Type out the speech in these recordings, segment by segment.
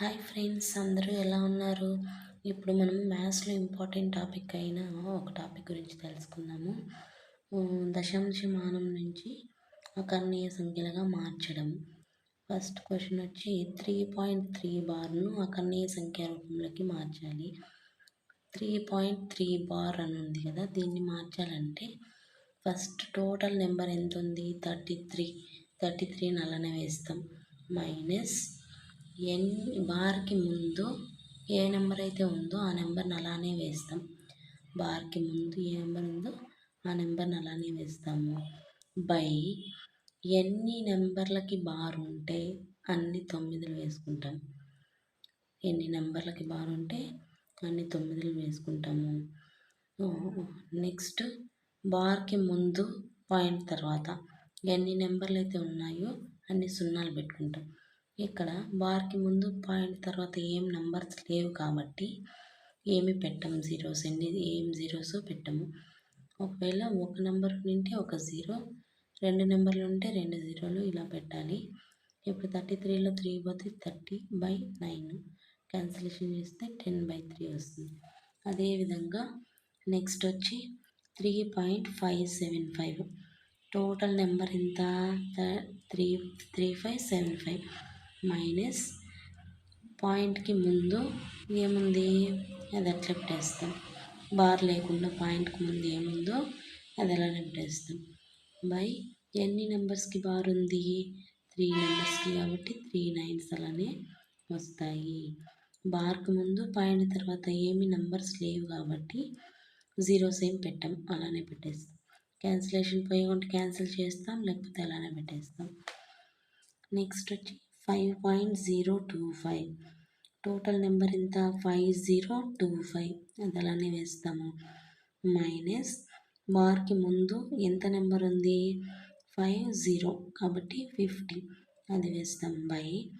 Hi friends అందరూ ఎలా ఉన్నారు? ఇప్పుడు మనం మ్యాథ్స్లో ఇంపార్టెంట్ టాపిక్ అయిన ఒక టాపిక్ గురించి తెలుసుకుందాము. దశాంశ దశాంశమానం నుంచి అకర్ణీయ సంఖ్యలుగా మార్చడం. ఫస్ట్ క్వశ్చన్ వచ్చి త్రీ పాయింట్ త్రీ బార్ను అకర్ణీయ సంఖ్య రూపంలోకి మార్చాలి. త్రీ పాయింట్ త్రీ బార్ అని ఉంది కదా దీన్ని మార్చాలంటే ఫస్ట్ టోటల్ నెంబర్ ఎంత ఉంది థర్టీ త్రీ థర్టీ త్రీ నల్లనే వేస్తాం. మైనస్ ఎన్ బార్కి ముందు ఏ నెంబర్ అయితే ఉందో ఆ నెంబర్ని అలానే వేస్తాం. బార్కి ముందు ఏ నెంబర్ ఉందో ఆ నెంబర్ని అలానే వేస్తాము. బై ఎన్ని నెంబర్లకి బార్ ఉంటే అన్ని తొమ్మిదిలు వేసుకుంటాం. ఎన్ని నెంబర్లకి బార్ ఉంటే అన్ని తొమ్మిదిలు వేసుకుంటాము. నెక్స్ట్ బార్కి ముందు పాయింట్ తర్వాత ఎన్ని నెంబర్లు అయితే ఉన్నాయో అన్ని సున్నాలు పెట్టుకుంటాం. ఇక్కడ బార్కి ముందు పాయింట్ తర్వాత ఏం నెంబర్స్ లేవు కాబట్టి ఏమి పెట్టము. జీరోస్ ఎన్ని ఏం జీరోస్ పెట్టము. ఒకవేళ ఒక నెంబర్ ఉంటే ఒక జీరో రెండు నెంబర్లు ఉంటే రెండు జీరోలు ఇలా పెట్టాలి. ఇప్పుడు థర్టీ త్రీలో త్రీ పోతే థర్టీ బై నైన్. క్యాన్సిలేషన్ చేస్తే టెన్ బై త్రీ వస్తుంది. అదేవిధంగా నెక్స్ట్ వచ్చి three point five seven five. Total number ఎంత three three five seven five. Minus పాయింట్కి ముందు ఏముంది? అది అట్లా పెట్టేస్తాం. బార్ లేకుండా పాయింట్కి ముందు ఏముందో అది అలా పెట్టేస్తాం. బై ఎన్ని నెంబర్స్కి బార్ ఉంది? త్రీ నెంబర్స్కి కాబట్టి త్రీ నైన్స్ అలానే వస్తాయి. బార్కు ముందు పాయింట్ తర్వాత ఏమి నెంబర్స్ లేవు కాబట్టి జీరోస్ ఏం పెట్టాం అలానే పెట్టేస్తాం. క్యాన్సిలేషన్ పోయి ఉంటే క్యాన్సిల్ చేస్తాం లేకపోతే అలానే పెట్టేస్తాం. నెక్స్ట్ వచ్చి five point zero two five. Total number ఎంత? Five zero two five. అది అలానే వేస్తాము. మైనస్ బార్కి ముందు ఎంత నెంబర్ ఉంది? Five zero. కాబట్టి ఫిఫ్టీ. అది వేస్తాం బై.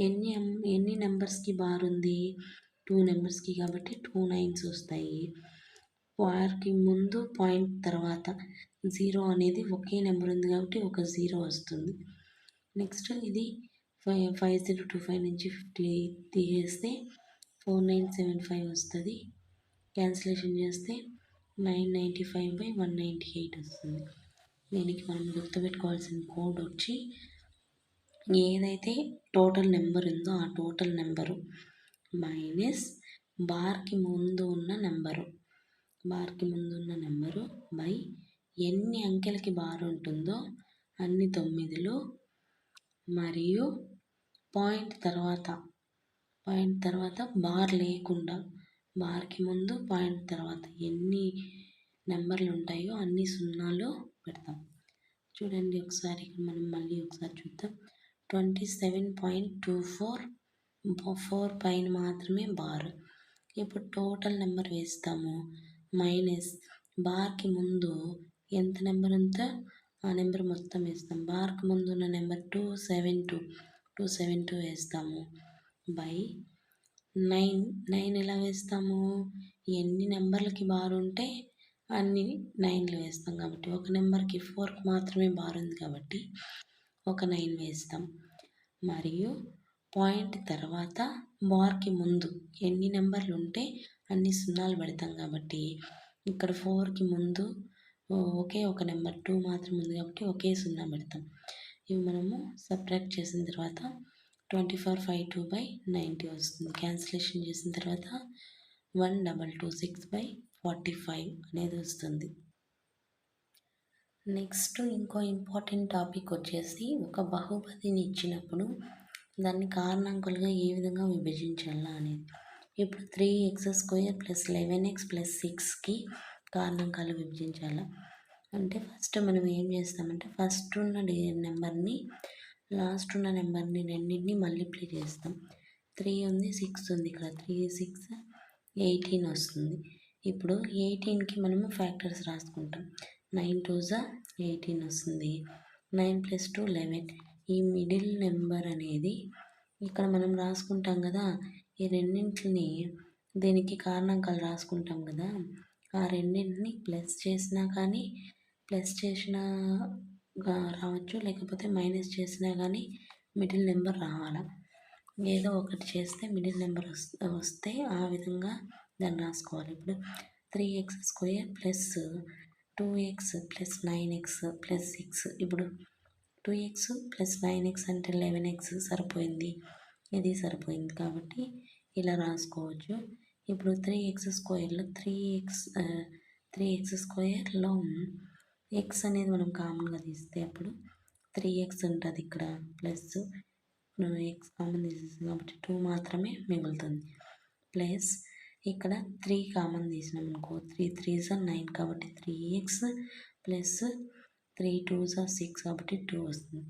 ఎన్ని ఎన్ని నెంబర్స్కి బార్ ఉంది? టూ నెంబర్స్కి. కాబట్టి టూ నైన్స్ వస్తాయి. బార్కి ముందు పాయింట్ తర్వాత జీరో అనేది ఒకే నెంబర్ ఉంది కాబట్టి ఒక జీరో వస్తుంది. నెక్స్ట్ ఇది five five zero two five నుంచి ఫిఫ్టీ తీసేస్తే ఫోర్ నైన్ సెవెన్ ఫైవ్ వస్తుంది. క్యాన్సిలేషన్ చేస్తే nine ninety five by one ninety eight వస్తుంది. దీనికి మనం గుర్తుపెట్టుకోవాల్సిన కోడ్ వచ్చి ఏదైతే టోటల్ నెంబర్ ఉందో ఆ టోటల్ నెంబరు మైనస్ బార్కి ముందు ఉన్న నెంబరు. బార్కి ముందు ఉన్న నెంబరు బై ఎన్ని అంకెలకి బార్ ఉంటుందో అన్ని తొమ్మిదిలు మరియు పాయింట్ తర్వాత పాయింట్ తర్వాత బార్ లేకుండా బార్కి ముందు పాయింట్ తర్వాత ఎన్ని నెంబర్లు ఉంటాయో అన్ని సున్నాలు పెడతాం. చూడండి ఒకసారి మనం మళ్ళీ ఒకసారి చూద్దాం. Twenty seven point two four four పైన మాత్రమే బార్. ఇప్పుడు టోటల్ నెంబర్ వేస్తాము. మైనస్ బార్కి ముందు ఎంత నెంబర్ ఉందో ఆ నెంబర్ మొత్తం వేస్తాం. బార్కి ముందు ఉన్న number two seven two. Two seven two వేస్తాము. బై నైన్ నైన్ ఎలా వేస్తాము? ఎన్ని నెంబర్లకి బార్ ఉంటే అన్ని నైన్లు వేస్తాం కాబట్టి ఒక నెంబర్కి ఫోర్కి మాత్రమే బార్ ఉంది కాబట్టి ఒక నైన్ వేస్తాం. మరియు పాయింట్ తర్వాత బార్కి ముందు ఎన్ని నెంబర్లు ఉంటే అన్ని సున్నాలు పెడతాం కాబట్టి ఇక్కడ ఫోర్కి ముందు ఒకే ఒక నెంబర్ టూ మాత్రం ఉంది కాబట్టి ఒకే సున్నా పెడతాం. ఇవి మనము సబ్ట్రాక్ట్ చేసిన తర్వాత twenty four five two by ninety వస్తుంది. క్యాన్సిలేషన్ చేసిన తర్వాత one double two six by forty five అనేది వస్తుంది. నెక్స్ట్ ఇంకో ఇంపార్టెంట్ టాపిక్ వచ్చేసి ఒక బహుపదిని ఇచ్చినప్పుడు దాన్ని కారణాంకులుగా ఏ విధంగా విభజించాలా అనేది. ఇప్పుడు three x square plus eleven x plus సిక్స్కి కారణాంకాలు విభజించాలా. అంటే ఫస్ట్ మనం ఏం చేస్తామంటే ఫస్ట్ ఉన్న నెంబర్ని లాస్ట్ ఉన్న నెంబర్ని రెండింటిని మల్టిప్లై చేస్తాం. త్రీ ఉంది సిక్స్ ఉంది ఇక్కడ. త్రీ సిక్స్ ఎయిటీన్ వస్తుంది. ఇప్పుడు ఎయిటీన్కి మనము ఫ్యాక్టర్స్ రాసుకుంటాం. నైన్ టూ జా ఎయిటీన్ వస్తుంది. Nine plus two eleven. ఈ మిడిల్ నెంబర్ అనేది ఇక్కడ మనం రాసుకుంటాం కదా ఈ రెండింటిని దీనికి కారణాంకాలు రాసుకుంటాం కదా ఆ రెండింటిని ప్లస్ చేసినా కానీ ప్లస్ చేసినా రావచ్చు లేకపోతే మైనస్ చేసినా కానీ మిడిల్ నెంబర్ రావాలి? ఏదో ఒకటి చేస్తే మిడిల్ నెంబర్ వస్తే ఆ విధంగా దాన్ని రాసుకోవాలి. ఇప్పుడు three x square plus two x plus nine x plus six ఇప్పుడు two x plus nine x అంటే లెవెన్ ఎక్స్ సరిపోయింది. ఇది సరిపోయింది కాబట్టి ఇలా రాసుకోవచ్చు. ఇప్పుడు త్రీ ఎక్స్ స్క్వేర్లో త్రీ ఎక్స్ త్రీ ఎక్స్ స్క్వేర్లో ఎక్స్ అనేది మనం కామన్గా తీస్తే అప్పుడు త్రీ ఎక్స్ ఉంటుంది ఇక్కడ ప్లస్ ఎక్స్ కామన్ తీసేసాం కాబట్టి టూ మాత్రమే మిగులుతుంది. ప్లస్ ఇక్కడ త్రీ కామన్ తీసినాం అనుకో త్రీ త్రీ సార్ నైన్ కాబట్టి three x plus three two sir six కాబట్టి టూ వస్తుంది.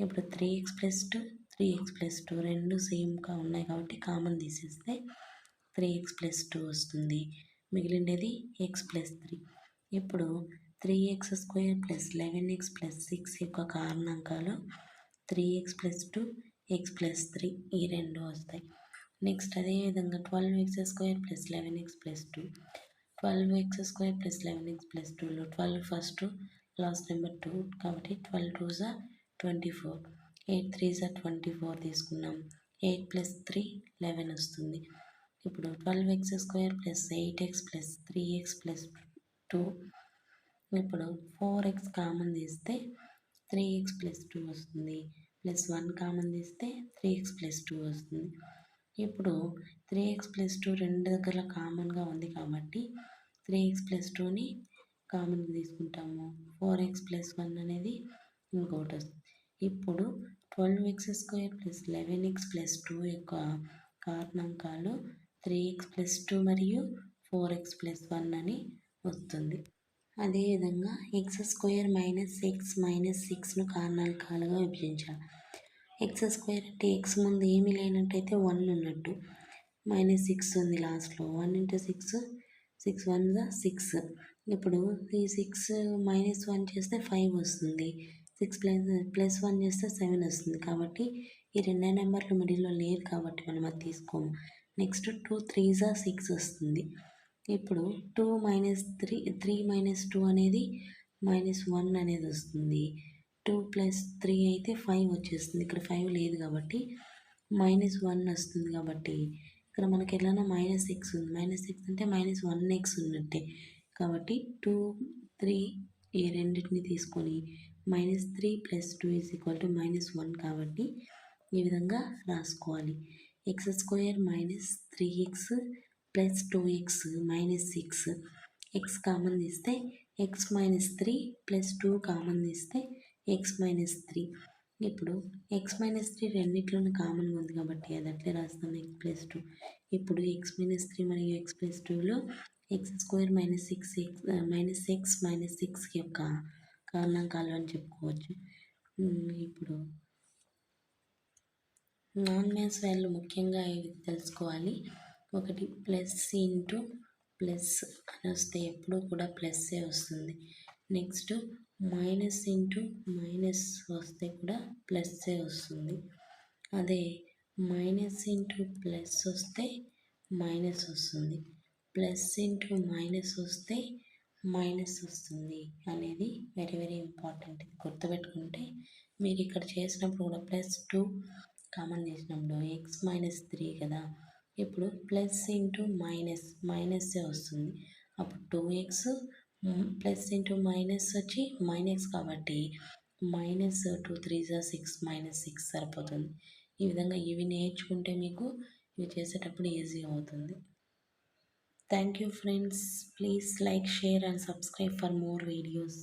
ఇప్పుడు three x plus two three x plus two రెండు సేమ్గా ఉన్నాయి కాబట్టి కామన్ తీసేస్తే త్రీ ఎక్స్ ప్లస్ టూ వస్తుంది. మిగిలిండేది ఎక్స్ ప్లస్ త్రీ ఇప్పుడు three x square plus eleven x plus six యొక్క కారణాంకాలు three x plus two x plus three ఈ రెండు వస్తాయి. నెక్స్ట్ అదేవిధంగా twelve x square plus eleven x plus two. Twelve x square plus eleven x plus టూలో twelve first last number two కాబట్టి twelve two జా twenty four. Eight three జా twenty four తీసుకున్నాం. Eight plus three eleven వస్తుంది. ఇప్పుడు twelve x square plus eight x plus three x plus two ఇప్పుడు four x common తీస్తే three x plus two వస్తుంది. Plus one common తీస్తే three x plus two వస్తుంది. ఇప్పుడు three x plus two రెండు దగ్గర కామన్గా ఉంది కాబట్టి త్రీ ఎక్స్ ప్లస్ టూని కామన్గా తీసుకుంటాము. ఫోర్ ఎక్స్ ప్లస్ వన్ అనేది ఇంకోటి వస్తుంది. ఇప్పుడు twelve x square plus eleven x plus two యొక్క కారణాంకాలు త్రీ ఎక్స్ ప్లస్ టూ మరియు ఫోర్ ఎక్స్ ప్లస్ వన్ అని వస్తుంది. అదేవిధంగా x square minus x minus సిక్స్ను కారణాంకాలుగా విభజించాలి ఎక్స్ స్క్వేర్ అంటే ఎక్స్ ముందు ఏమీ లేనట్టయితే వన్ ఉన్నట్టు. మైనస్ సిక్స్ ఉంది లాస్ట్లో one into six six one six ఇప్పుడు ఈ సిక్స్ మైనస్ వన్ చేస్తే ఫైవ్ వస్తుంది. సిక్స్ ప్లస్ ప్లస్ వన్ చేస్తే సెవెన్ వస్తుంది. కాబట్టి ఈ రెండే నెంబర్లు మిడిల్లో లేరు కాబట్టి మనం అది తీసుకోము. నెక్స్ట్ టూ త్రీ జా సిక్స్ వస్తుంది. ఇప్పుడు two minus three three minus two అనేది మైనస్ వన్ అనేది వస్తుంది. టూ ప్లస్ త్రీ అయితే ఫైవ్ వచ్చేస్తుంది. ఇక్కడ ఫైవ్ లేదు కాబట్టి మైనస్ వన్ వస్తుంది కాబట్టి ఇక్కడ మనకి ఎలానో మైనస్ ఎక్స్ ఉంది. మైనస్ ఎక్స్ అంటే మైనస్ వన్ ఎక్స్ ఉన్నట్టే. కాబట్టి టూ త్రీ ఈ రెండింటిని తీసుకొని minus three plus two is equal to minus one కాబట్టి ఈ విధంగా రాసుకోవాలి. X square minus three x plus two x minus six x common తీస్తే x minus three plus two common తీస్తే ఎక్స్ మైనస్ త్రీ. ఇప్పుడు ఎక్స్ మైనస్ త్రీ రెండిట్లోనూ కామన్గా ఉంది కాబట్టి అది అట్లే రాస్తాం ఎక్స్ ప్లస్ టూ. ఇప్పుడు ఎక్స్ మైనస్ త్రీ మరియు ఎక్స్ ప్లస్ టూలో x square minus six x minus x minus six యొక్క కారణాంకాలు అని చెప్పుకోవచ్చు. ఇప్పుడు నాన్ మ్యాథ్స్ వాల్యూ ముఖ్యంగా ఇవి తెలుసుకోవాలి. ఒకటి ప్లస్ ఇంటూ ప్లస్ అని వస్తే ఎప్పుడు కూడా ప్లస్సే వస్తుంది. నెక్స్ట్ మైనస్ ఇంటూ మైనస్ వస్తే కూడా ప్లస్సే వస్తుంది. అదే మైనస్ ఇంటూ ప్లస్ వస్తే మైనస్ వస్తుంది. ప్లస్ ఇంటూ మైనస్ వస్తే మైనస్ వస్తుంది అనేది వెరీ వెరీ ఇంపార్టెంట్. ఇది గుర్తుపెట్టుకుంటే మీరు ఇక్కడ చేసినప్పుడు కూడా ప్లస్ టూ కామన్ చేసినప్పుడు ఎక్స్ మైనస్ త్రీ కదా. ఇప్పుడు ప్లస్ ఇంటూ మైనస్ మైనస్సే వస్తుంది? అప్పుడు two x plus into minus వచ్చి మైనస్ కాబట్టి మైనస్ టూ త్రీ జా సిక్స్ మైనస్ సిక్స్ సరిపోతుంది. ఈ విధంగా ఇవి నేర్చుకుంటే మీకు ఇవి చేసేటప్పుడు ఈజీ అవుతుంది. Thank you friends. Please like share and subscribe for more videos.